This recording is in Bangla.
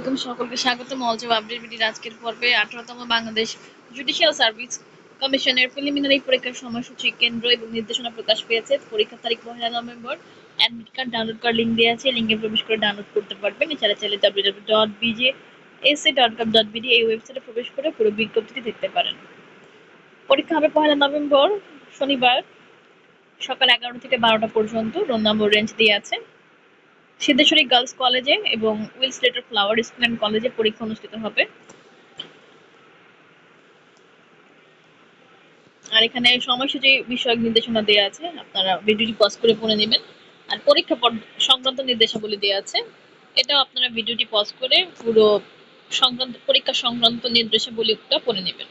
আসসালামাইকুম সকলকে স্বাগত মলজব আপডেট আজকের পর্বে আঠারোতম বাংলাদেশ জুডিশিয়াল সার্ভিস কমিশনের প্রিলিমিনারি পরীক্ষার সময়সূচি, কেন্দ্র এবং নির্দেশনা প্রকাশ পেয়েছে। পরীক্ষার তারিখ পহেলা নভেম্বর। অ্যাডমিট কার্ড ডাউনলোড করার লিঙ্ক দেওয়া আছে। লিঙ্কে প্রবেশ করে ডাউনলোড করতে পারবেন। এছাড়া চাইলে W W dot BJ SA dot com dot BD এই ওয়েবসাইটে প্রবেশ করে পুরো বিজ্ঞপ্তিটি দেখতে পারেন। পরীক্ষা হবে পহেলা নভেম্বর, শনিবার সকাল এগারোটা থেকে বারোটা পর্যন্ত। রোল নম্বর রেঞ্জ দিয়ে আছে। সিদ্ধেশ্বরী গার্লস কলেজে এবং Willes little flower school and কলেজে পরীক্ষা অনুষ্ঠিত হবে। আর এখানে সময়সূচি বিষয়ক নির্দেশনা দেওয়া আছে, আপনারা ভিডিওটি পজ করে পড়ে নেবেন। আর পরীক্ষা সংক্রান্ত নির্দেশাবলী দেওয়া আছে, এটাও আপনারা ভিডিওটি পজ করে পুরো সংক্রান্ত পরীক্ষা সংক্রান্ত নির্দেশাবলীটা পড়ে নেবেন।